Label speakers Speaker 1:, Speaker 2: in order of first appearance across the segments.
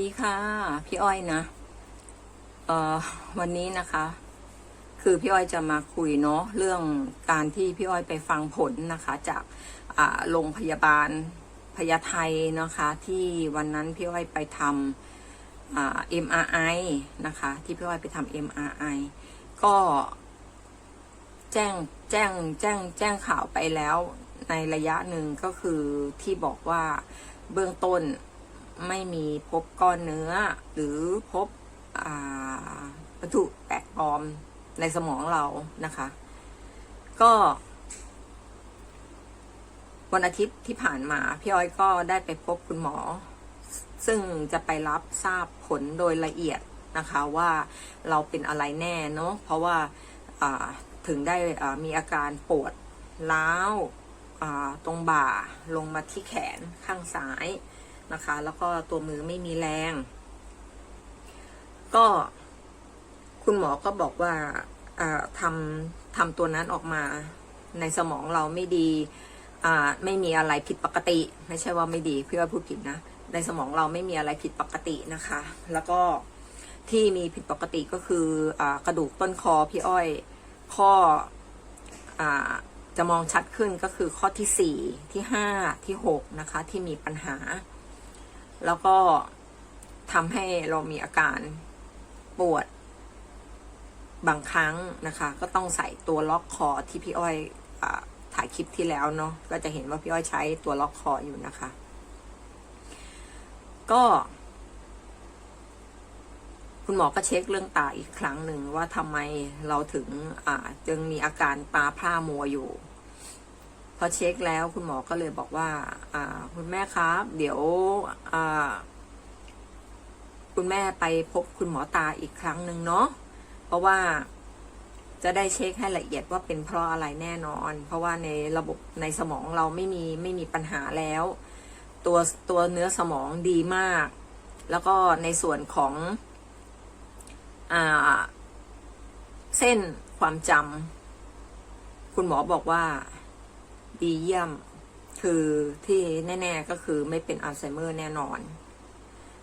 Speaker 1: ดีค่ะ พี่อ้อยนะเอ่อวันนี้นะคะ คือพี่อ้อยจะมาคุยเนาะเรื่องการที่พี่อ้อยไปฟังผลนะคะ จากอ่าโรงพยาบาลพญาไทนะคะ ที่วันนั้นพี่อ้อยไปทำอ่า MRI นะคะ ที่พี่อ้อยไปทำ MRI ก็แจ้งแจ้งแจ้งแจ้งข่าวไปแล้วในระยะหนึ่งก็คือที่บอกว่าเบื้องต้น ไม่มีพบก้อนเนื้อ หรือพบวัตถุแปลกปลอมในสมองเรานะคะ ก็ วันอาทิตย์ที่ผ่านมา พี่อ้อยก็ได้ไปพบคุณหมอ ซึ่งจะไปรับทราบผลโดยละเอียดนะคะว่าเราเป็นอะไรแน่เนาะเพราะว่าถึงได้มีอาการปวดล้าวอ่าตรงบ่าลงมาที่แขนข้างซ้าย นะคะ แล้วก็ตัวมือไม่มีแรง ก็คุณหมอก็บอกว่าทำทำตัวนั้นออกมาในสมองเราไม่ดีไม่มีอะไรผิดปกติ ไม่ใช่ว่าไม่ดีเพื่อพูดผิดนะ ในสมองเราไม่มีอะไรผิดปกตินะคะ แล้วก็ที่มีผิดปกติก็คืออกระดูกต้นคอพี่อ้อย ข้ออจะมองชัดขึ้นก็คือข้อที่สี่ที่ห้าที่หกนะคะ ที่มีปัญหา แล้วก็ทำให้เรามีอาการปวดบางครั้งนะคะ ก็ต้องใส่ตัวล็อกคอที่พี่อ้อยอถ่ายคลิปที่แล้วเนาะก็จะเห็นว่าพี่อ้อยใช้ตัวล็อกคออยู่นะคะ ก็ คุณหมอก็เช็คเรื่องตาอีกครั้งหนึ่งว่าทำไมเราถึงจึงมีอาการตาพร่ามัวอยู่ พอเช็คแล้วคุณหมอก็เลยบอกว่า อ่า คุณแม่ครับ เดี๋ยวอ่าคุณแม่ไปพบคุณหมอตาอีกครั้งหนึ่งเนาะเพราะว่าจะได้เช็คให้ละเอียดว่าเป็นเพราะอะไรแน่นอน เพราะว่าในระบบในสมองเราไม่มีไม่มีปัญหาแล้ว ตัวตัวเนื้อสมองดีมาก แล้วก็ในส่วนของอ่าเส้นความจำคุณหมอบอกว่า ดีเยี่ยม คือที่แน่ ๆ ก็คือไม่เป็นอัลไซเมอร์แน่นอน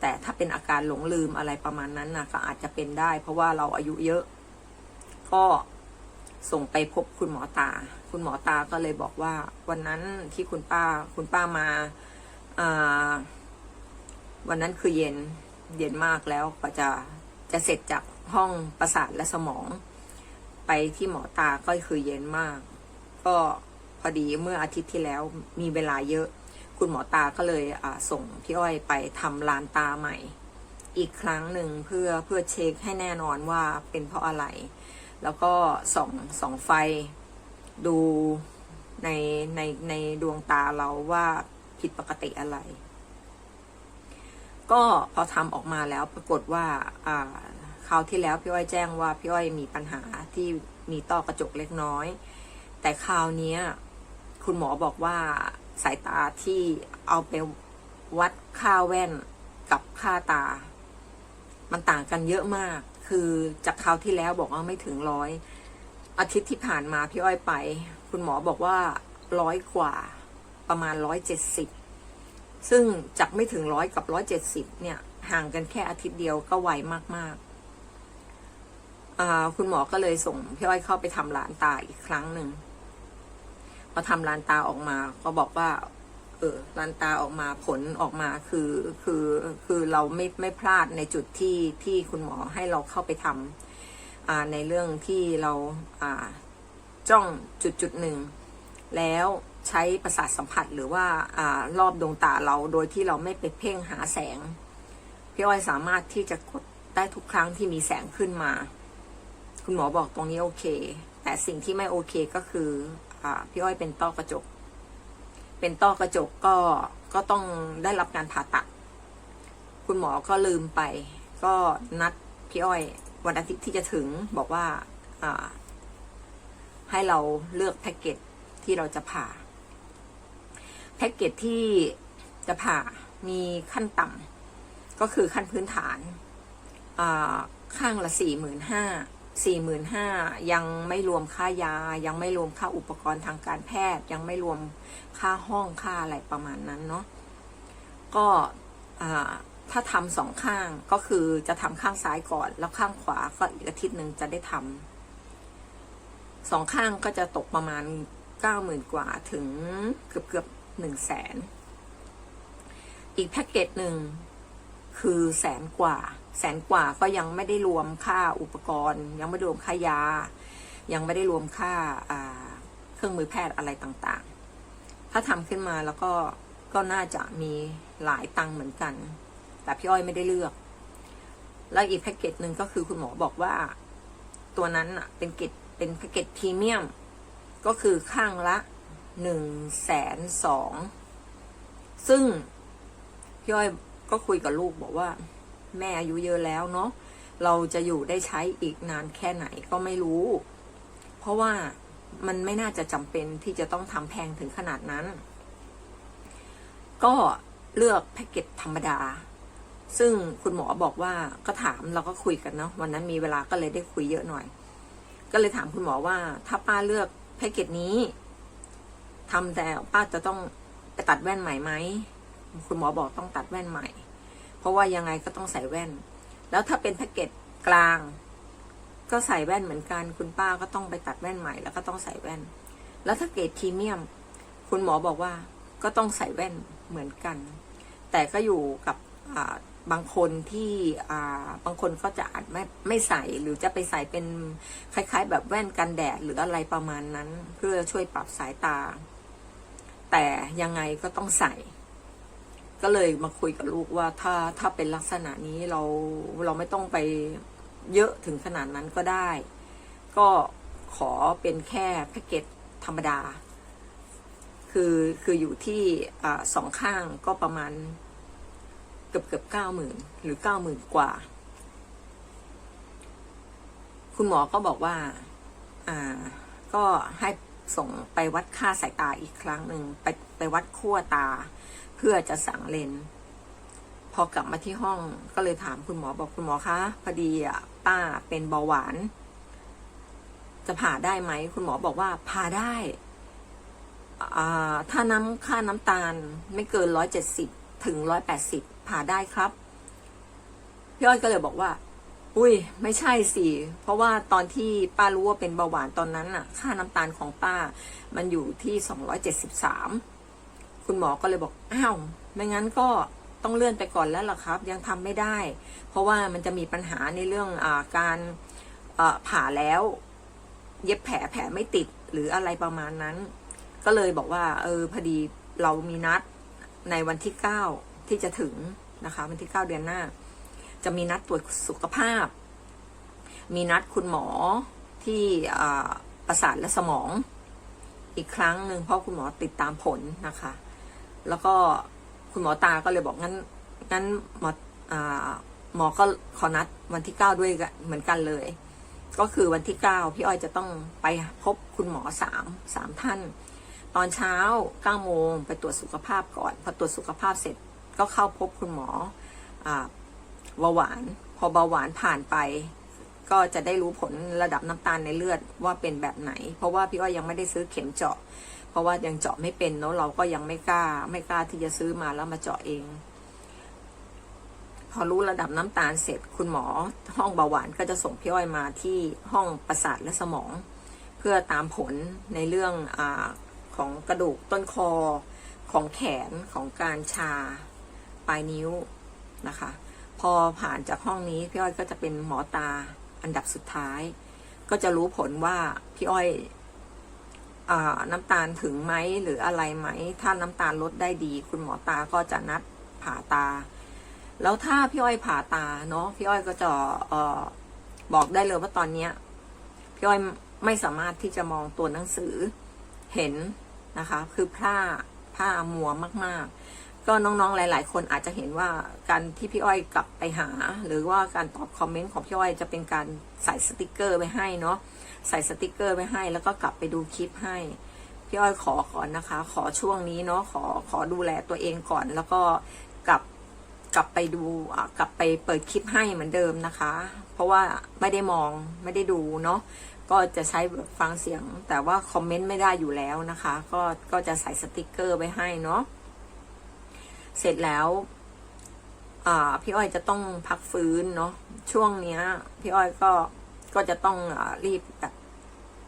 Speaker 1: แต่ถ้าเป็นอาการหลงลืมอะไรประมาณนั้นนะก็อาจจะเป็นได้ เพราะว่าเราอายุเยอะ ก็ส่งไปพบคุณหมอตา คุณหมอตาก็เลยบอกว่า วันนั้นที่คุณป้า คุณป้ามาาวันนั้นคือเย็น เย็นมากแล้วก็จะจะเสร็จจากห้องประสาทและสมอง ไปที่หมอตาก็คือเย็นมาก ก็ พอดีเมื่ออาทิตย์ที่แล้วมีเวลาเยอะ คุณหมอตาก็เลยส่งพี่อ้อยไปทำลานตาใหม่ อีกครั้งหนึ่งเพื่อเพื่อเช็คให้แน่นอนว่าเป็นเพราะอะไร แล้วก็ส่องส่องไฟดูในในในดวงตาเราว่าผิดปกติอะไร ก็พอทำออกมาแล้วปรากฏว่าอ่าคราวที่แล้วพี่อ้อยแจ้งว่าพี่อ้อยมีปัญหาที่มีต้อกระจกเล็กน้อย แต่คราวนี้ คุณหมอบอกว่าสายตาที่เอาไปวัดค่าแว่นกับค่าตา มันต่างกันเยอะมาก คือจากคราวที่แล้วบอกว่าไม่ถึงร้อยอาทิตย์ที่ผ่านมาพี่อ้อยไป คุณหมอบอกว่าร้อยกว่าประมาณร้อยเจ็ดสิบซึ่งจากไม่ถึงร้อยกับร้อยเจ็ดสิบเนี่ย ห่างกันแค่อาทิตย์เดียวก็ไวมากๆ คุณหมอก็เลยส่งพี่อ้อยเข้าไปทำหลานตาอีกครั้งหนึ่ง พอทำลานตาออกมา ก็บอกว่า เออลานตาออกมาผลออกมาคือคือคือเราไม่ไม่พลาดในจุดที่ที่คุณหมอให้เราเข้าไปทำอ่าในเรื่องที่เราอ่าจ้องจุดจุดหนึ่งแล้วใช้ประสาทสัมผัสหรือว่าอ่ารอบดวงตาเราโดยที่เราไม่ไปเพ่งหาแสง พี่อ้อยสามารถที่จะกดได้ทุกครั้งที่มีแสงขึ้นมา คุณหมอบอกตรงนี้โอเค แต่สิ่งที่ไม่โอเคก็คือ พี่อ้อยเป็นต้อกระจก เป็นต้อกระจกก็ก็ต้องได้รับการผ่าตัด คุณหมอก็ลืมไป ก็นัดพี่อ้อยวันอาทิตย์ที่จะถึงบอกว่าให้เราเลือกแพ็กเกจที่เราจะผ่า แพ็กเกจที่จะผ่ามีขั้นต่ำก็คือขั้นพื้นฐานข้างละสี่หมื่นห้า สี่หมื่นห้ายังไม่รวมค่ายา ยังไม่รวมค่าอุปกรณ์ทางการแพทย์ ยังไม่รวมค่าห้องค่าอะไรประมาณนั้นเนาะก็ถ้าทำสองข้างก็คือจะทำข้างซ้ายก่อน แล้วข้างขวาก็อีกอาทิตย์หนึ่งจะได้ทำสองข้างก็จะตกประมาณเก้าหมื่นกว่าถึงเกือบเกือบหนึ่งแสนอีกแพ็กเกจหนึ่งคือแสนกว่า แสนกว่าก็ยังไม่ได้รวมค่าอุปกรณ์ ยังไม่รวมค่ายา ยังไม่ได้รวมค่าเครื่องมือแพทย์อะไรต่างๆ ถ้าทำขึ้นมาแล้วก็ก็น่าจะมีหลายตังค์เหมือนกัน แต่พี่อ้อยไม่ได้เลือก แล้วอีกแพ็กเกจหนึ่งก็คือคุณหมอบอกว่า ตัวนั้นอะเป็นเกจเป็นแพ็กเกจพรีเมียม ก็คือข้างละหนึ่งแสนสองซึ่งพี่อ้อยก็คุยกับลูกบอกว่า แม่อายุเยอะแล้วเนาะเราจะอยู่ได้ใช้อีกนานแค่ไหนก็ไม่รู้ เพราะว่ามันไม่น่าจะจำเป็นที่จะต้องทำแพงถึงขนาดนั้น ก็เลือกแพ็กเกจธรรมดา ซึ่งคุณหมอบอกว่าก็ถามเราก็คุยกันเนาะวันนั้นมีเวลาก็เลยได้คุยเยอะหน่อย ก็เลยถามคุณหมอว่า ถ้าป้าเลือกแพ็กเกจนี้ทำแต่ป้าจะต้องไปตัดแว่นใหม่ไหมคุณหมอบอกต้องตัดแว่นใหม่ เพราะว่ายังไงก็ต้องใส่แว่น แล้วถ้าเป็นแพ็กเกจกลาง ก็ใส่แว่นเหมือนกัน คุณป้าก็ต้องไปตัดแว่นใหม่แล้วก็ต้องใส่แว่น แล้วถ้าเกรดพรีเมียม คุณหมอบอกว่าก็ต้องใส่แว่นเหมือนกัน แต่ก็อยู่กับบางคนที่บางคนก็จะอาจไม่ไม่ใส่หรือจะไปใส่เป็นคล้าย ๆ แบบแว่นกันแดดหรืออะไรประมาณนั้น เพื่อช่วยปรับสายตา แต่ยังไงก็ต้องใส่ ก็เลยมาคุยกับลูกว่าถ้าถ้าเป็นลักษณะนี้เราเราไม่ต้องไปเยอะถึงขนาดนั้นก็ได้ ก็ขอเป็นแค่แพ็กเกจธรรมดา คือคืออยู่ที่อสองข้างก็ประมาณเกือบเกือบเก้าหมื่นหรือเก้าหมื่นกว่า คุณหมอก็บอกว่า อ่า ก็ให้ส่งไปวัดค่าสายตาอีกครั้งหนึ่งไป ไปวัดขั้วตา เพื่อจะสั่งเลนส์พอกลับมาที่ห้องก็เลยถามคุณหมอบอกคุณหมอคะพอดีอะป้าเป็นเบาหวาน จะผ่าได้ไหม คุณหมอบอกว่าผ่าได้ถ้าน้ำค่าน้ำตาลไม่เกินร้อยเจ็ดสิบถึงร้อยแปดสิบผ่าได้ครับพี่อ้อยก็เลยบอกว่า อุ้ย ไม่ใช่สิเพราะว่าตอนที่ป้ารู้ว่าเป็นเบาหวานตอนนั้นน่ะ ค่าน้ำตาลของป้า มันอยู่ที่สองร้อยเจ็ดสิบสาม คุณหมอก็เลยบอกอ้าวไม่งั้นก็ต้องเลื่อนไปก่อนแล้วล่ะครับ ยังทำไม่ได้ เพราะว่ามันจะมีปัญหาในเรื่องอการผ่าแล้ว เย็บแผลแผลไม่ติดหรืออะไรประมาณนั้น ก็เลยบอกว่า เออพอดีเรามีนัดในวันที่เก้าที่จะถึงนะคะ วันที่เก้าเดือนหน้า จะมีนัดตรวจสุขภาพ มีนัดคุณหมอที่ประสาทและสมองอีกครั้งหนึ่งเพราะคุณหมอติดตามผลนะคะ แล้วก็คุณหมอตาก็เลยบอกงั้นงั้นหมออหมอก็ขอนัดวันที่เก้าด้วยกันเหมือนกันเลย ก็คือวันที่เก้าพี่อ้อยจะต้องไปพบคุณหมอสามสามท่าน ตอนเช้าเก้าโมงไปตรวจสุขภาพก่อนพอตรวจสุขภาพเสร็จก็เข้าพบคุณหมออ่าเบาหวาน พอเบาหวานผ่านไป ก็จะได้รู้ผลระดับน้ำตาลในเลือดว่าเป็นแบบไหน เพราะว่าพี่อ้อยยังไม่ได้ซื้อเข็มเจาะ เพราะว่ายังเจาะไม่เป็นเนาะเราก็ยังไม่กล้า ไม่กล้าที่จะซื้อมาแล้วมาเจาะเอง พอรู้ระดับน้ำตาลเสร็จคุณหมอ ห้องเบาหวานก็จะส่งพี่อ้อยมาที่ห้องประสาทและสมอง เพื่อตามผลในเรื่องอของกระดูกต้นคอ ของแขนของการชาปลายนิ้วนะคะ พอผ่านจากห้องนี้พี่อ้อยก็จะเป็นหมอตาอันดับสุดท้าย ก็จะรู้ผลว่าพี่อ้อย น้ำตาลถึงไหมหรืออะไรไหม ถ้าน้ำตาลลดได้ดี คุณหมอตาก็จะนัดผ่าตา แล้วถ้าพี่อ้อยผ่าตาเนาะพี่อ้อยก็จะออบอกได้เลยว่าตอนเนี้ยพี่อ้อยไม่สามารถที่จะมองตัวหนังสือเห็นนะคะ คือผ้าผ้ามัวมาก ๆ ก็น้องๆหลาย ๆ คนอาจจะเห็นว่าการที่พี่อ้อยกลับไปหา หรือว่าการตอบคอมเมนต์ของพี่อ้อยจะเป็นการใส่สติกเกอร์ไปให้เนาะใส่สติกเกอร์ไปให้ แล้วก็กลับไปดูคลิปให้พี่อ้อยขอก่อนนะคะ ขอช่วงนี้เนาะขอขอดูแลตัวเองก่อน แล้วก็กลับกลับไปดูกลับไปเปิดคลิปให้เหมือนเดิมนะคะ เพราะว่าไม่ได้มองไม่ได้ดูเนาะก็จะใช้ฟังเสียง แต่ว่าคอมเมนต์ไม่ได้อยู่แล้วนะคะ ก็ก็จะใส่สติกเกอร์ไปให้เนาะ เสร็จแล้วพี่อ้อยจะต้องพักฟื้นเนาะช่วงเนี้ย พี่อ้อยก็ก็จะต้องอรีบแบบ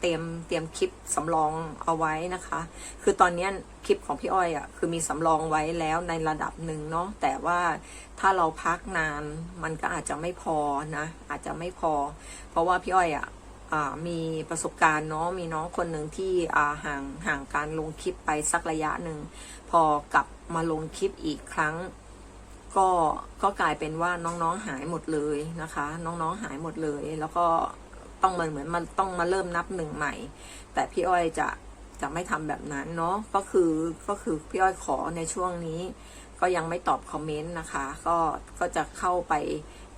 Speaker 1: เตรียมเตรียมคลิปสำรองเอาไว้นะคะ คือตอนนี้คลิปของพี่อ้อยอะคือมีสำรองไว้แล้วในระดับหนึ่งเนาะแต่ว่าถ้าเราพักนานมันก็อาจจะไม่พอนะ อาจจะไม่พอ เพราะว่าพี่อ้อยอะอ่า มีประสบการณ์เนาะมีน้องคนหนึ่งที่ห่างห่างการลงคลิปไปสักระยะหนึ่ง พอกลับมาลงคลิปอีกครั้ง ก็ก็กลายเป็นว่าน้องๆหายหมดเลยนะคะ น้องๆหายหมดเลย แล้วก็ต้องมันเหมือนมันต้องมาเริ่มนับหนึ่งใหม่ แต่พี่อ้อยจะจะไม่ทำแบบนั้นเนาะก็คือก็คือพี่อ้อยขอในช่วงนี้ ก็ยังไม่ตอบคอมเมนต์นะคะ ก็ก็จะเข้าไป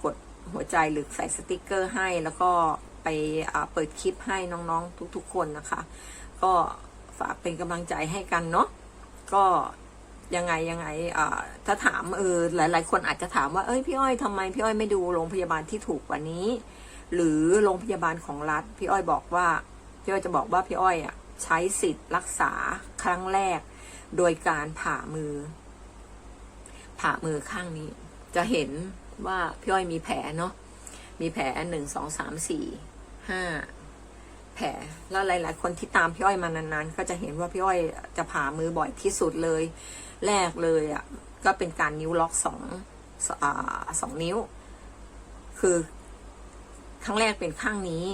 Speaker 1: กดหัวใจหรือใส่สติกเกอร์ให้แล้วก็ ไปเปิดคลิปให้น้องๆทุกๆ คนนะคะ ก็ฝากเป็นกำลังใจให้กันเนาะก็ยังไงยังไงถ้าถามเออหลาย ๆ คนอาจจะถามว่าเอ้ยพี่อ้อยทำไมพี่อ้อยไม่ดูโรงพยาบาลที่ถูกกว่านี้ หรือโรงพยาบาลของรัฐ พี่อ้อยบอกว่าพี่อ้อยจะบอกว่าพี่อ้อยอะใช้สิทธิ์รักษาครั้งแรก โดยการผ่ามือ ผ่ามือข้างนี้ จะเห็นว่าพี่อ้อยมีแผลเนาะมีแผลหนึ่งสองสามสี่ ห้าแผลแล้วหลาย ๆ คนที่ตามพี่อ้อยมานาน ๆ ก็จะเห็นว่าพี่อ้อยจะผ่ามือบ่อยที่สุดเลย แรกเลยอะก็เป็นการนิ้วล็อกสองอ่าสองนิ้ว คือครั้งแรกเป็นข้างนี้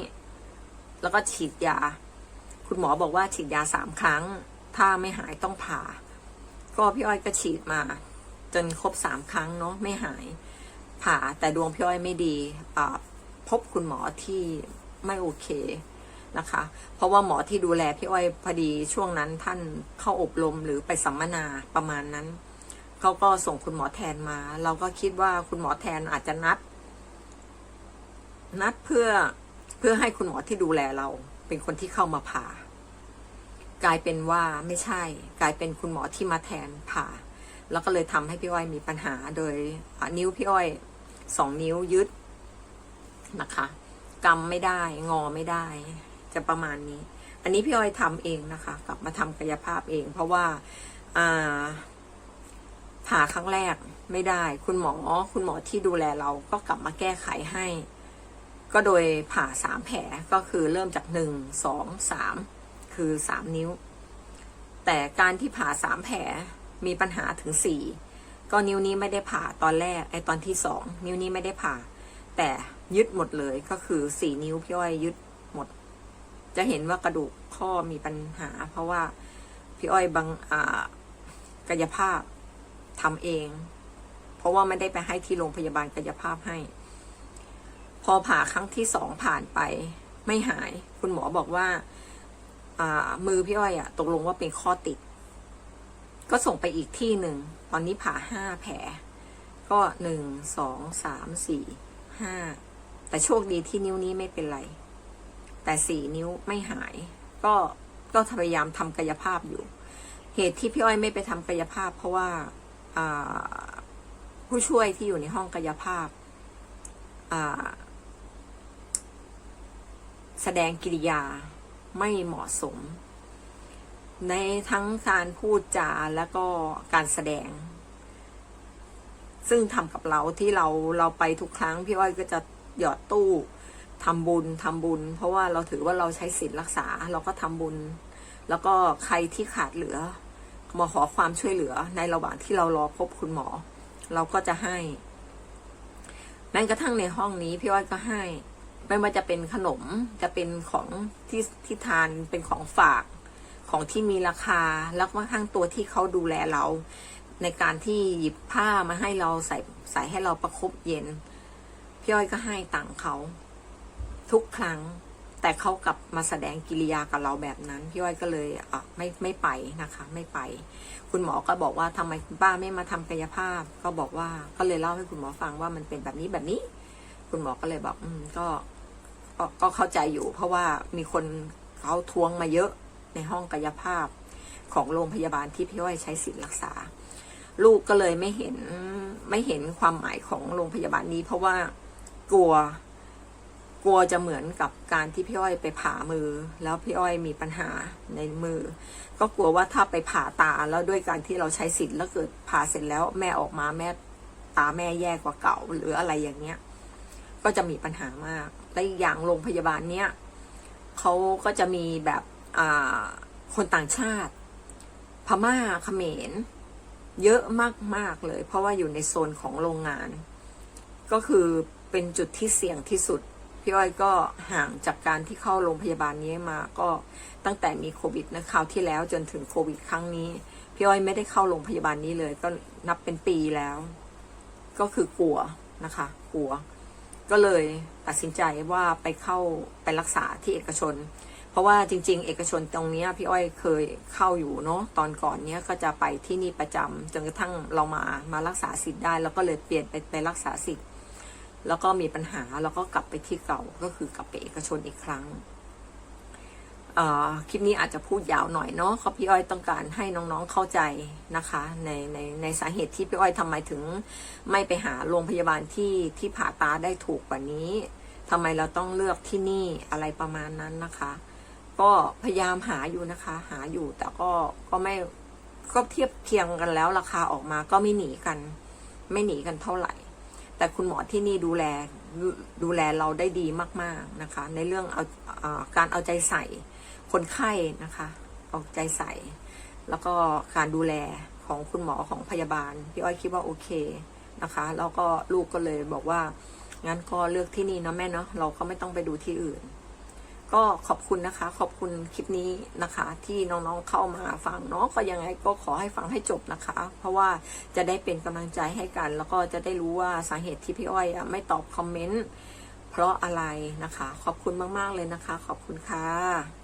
Speaker 1: แล้วก็ฉีดยา คุณหมอบอกว่าฉีดยาสามครั้ง ถ้าไม่หายต้องผ่า ก็พี่อ้อยก็ฉีดมา จนครบสามครั้งเนาะไม่หาย ผ่าแต่ดวงพี่อ้อยไม่ดีพบคุณหมอที่ ไม่โอเคนะคะ เพราะว่าหมอที่ดูแลพี่อ้อยพอดีช่วงนั้นท่านเข้าอบรมหรือไปสัมมนาประมาณนั้นเขาก็ส่งคุณหมอแทนมา เราก็คิดว่าคุณหมอแทนอาจจะนัด นัดเพื่อเพื่อให้คุณหมอที่ดูแลเราเป็นคนที่เข้ามาผ่า กลายเป็นว่าไม่ใช่ กลายเป็นคุณหมอที่มาแทนผ่า แล้วก็เลยทำให้พี่อ้อยมีปัญหาโดยนิ้วพี่อ้อยสองนิ้วยึดนะคะ กำไม่ได้งอไม่ได้ จะประมาณนี้ อันนี้พี่อ้อยทำเองนะคะ กลับมาทำกายภาพเอง เพราะว่าอ่าผ่าครั้งแรกไม่ได้ คุณหมอคุณหมอที่ดูแลเราก็กลับมาแก้ไขให้ ก็โดยผ่าสามแผลก็คือเริ่มจากหนึ่งสองสามคือสามนิ้ว แต่การที่ผ่าสามแผลมีปัญหาถึงสี่ก็นิ้วนี้ไม่ได้ผ่าตอนแรกไอ้ตอนที่สองนิ้วนี้ไม่ได้ผ่า แต่ ยึดหมดเลยก็คือสี่นิ้วพี่อ้อยยึดหมด จะเห็นว่ากระดูกข้อมีปัญหา เพราะว่าพี่อ้อยบางอ่ากายภาพทำเอง เพราะว่าไม่ได้ไปให้ที่โรงพยาบาลกายภาพให้ พอผ่าครั้งที่สองผ่านไป ไม่หาย คุณหมอบอกว่าอ่ามือพี่อ้อยอะตกลงว่าเป็นข้อติด ก็ส่งไปอีกที่หนึ่ง ตอนนี้ผ่าห้าแผล ก็หนึ่งสองสามสี่ห้า แต่โชคดีที่นิ้วนี้ไม่เป็นไร แต่สี่นิ้วไม่หาย ก็ก็พยายามทำกายภาพอยู่ เหตุที่พี่อ้อยไม่ไปทำกายภาพ เพราะว่าผู้ช่วยที่อยู่ในห้องกายภาพแสดงกิริยาไม่เหมาะสม ในทั้งการพูดจาแล้วก็การแสดง ซึ่งทำกับเราที่เราเราไปทุกครั้ง พี่อ้อยก็จะ หยอดตู้ทำบุญทำบุญ เพราะว่าเราถือว่าเราใช้ศีลรักษาเราก็ทำบุญ แล้วก็ใครที่ขาดเหลือมาขอความช่วยเหลือในระหว่างที่เรารอพบคุณหมอ เราก็จะให้แม้กระทั่งในห้องนี้พี่อ้อยก็ให้ ไม่ว่าจะเป็นขนมจะเป็นของที่ที่ทานเป็นของฝากของที่มีราคาแล้วก็ทั้งตัวที่เขาดูแลเรา ในการที่หยิบผ้ามาให้เราใส่ใส่ให้เราประคบเย็น พี่อ้อยก็ให้ตังค์เขาทุกครั้ง แต่เขากลับมาแสดงกิริยากับเราแบบนั้น พี่อ้อยก็เลยอะไม่ไม่ไปนะคะ ไม่ไป คุณหมอก็บอกว่าทำไมคุณป้าไม่มาทำกายภาพ ก็บอกว่าก็เลยเล่าให้คุณหมอฟังว่ามันเป็นแบบนี้แบบนี้ คุณหมอก็เลยบอก อืมกก็ก็เข้าใจอยู่ เพราะว่ามีคนเขาทวงมาเยอะในห้องกายภาพของโรงพยาบาลที่พี่อ้อยใช้สิทธิ์รักษา ลูกก็เลยไม่เห็นไม่เห็นความหมายของโรงพยาบาลนี้ เพราะว่า กลัว กลัวจะเหมือนกับการที่พี่อ้อยไปผ่ามือ แล้วพี่อ้อยมีปัญหาในมือ ก็กลัวว่าถ้าไปผ่าตาแล้วด้วยการที่เราใช้สิทธิ์แล้วเกิดผ่าเสร็จแล้วแม่ออกมาแม่ตาแม่แย่กว่าเก่าหรืออะไรอย่างเงี้ย ก็จะมีปัญหามาก และอีกอย่างโรงพยาบาลเนี้ยเขาก็จะมีแบบอ่าคนต่างชาติ พม่าเขมร เยอะมากๆเลย เพราะว่าอยู่ในโซนของโรงงาน ก็คือ เป็นจุดที่เสี่ยงที่สุด พี่อ้อยก็ห่างจากการที่เข้าโรงพยาบาลนี้มาก็ตั้งแต่มีโควิดนะคราวที่แล้วจนถึงโควิดครั้งนี้ พี่อ้อยไม่ได้เข้าโรงพยาบาลนี้เลย ก็นับเป็นปีแล้ว ก็คือกลัวนะคะ กลัว ก็เลยตัดสินใจว่าไปเข้าไปรักษาที่เอกชน เพราะว่าจริง ๆ เอกชนตรงนี้พี่อ้อยเคยเข้าอยู่เนาะตอนก่อนเนี้ยก็จะไปที่นี่ประจำจนกระทั่งเรามามารักษาสิทธิ์ได้ แล้วก็เลยเปลี่ยนไปไปรักษาสิทธิ์ แล้วก็มีปัญหาแล้วก็กลับไปที่เก่าก็คือกลับไปเอกชนอีกครั้งคลิปนี้อาจจะพูดยาวหน่อยเนาะเพราพี่อ้อยต้องการให้น้องๆเข้าใจนะคะ ในในในสาเหตุที่พี่อ้อยทำไมถึงไม่ไปหาโรงพยาบาลที่ที่ผ่าตาได้ถูกกว่านี้ทำไมเราต้องเลือกที่นี่อะไรประมาณนั้นนะคะ ก็พยายามหาอยู่นะคะ หาอยู่แต่ก็ก็ไม่ก็เทียบเคียงกันแล้วราคาออกมาก็ไม่หนีกัน ไม่หนีกันเท่าไหร่ แต่คุณหมอที่นี่ดูแลดูแลเราได้ดีมาก ๆนะคะ ในเรื่องเอาอาการเอาใจใส่คนไข้นะคะ เอาใจใส่ แล้วก็การดูแลของคุณหมอของพยาบาลพี่อ้อยคิดว่าโอเคนะคะ แล้วก็ลูกก็เลยบอกว่างั้นก็เลือกที่นี่นะแม่เนาะเราก็ไม่ต้องไปดูที่อื่น ก็ขอบคุณนะคะ ขอบคุณคลิปนี้นะคะ ที่น้องๆเข้ามาฟังเนาะก็ยังไงก็ขอให้ฟังให้จบนะคะ เพราะว่าจะได้เป็นกำลังใจให้กัน แล้วก็จะได้รู้ว่าสาเหตุที่พี่อ้อยไม่ตอบคอมเมนต์เพราะอะไรนะคะ ขอบคุณมากๆเลยนะคะ ขอบคุณค่ะ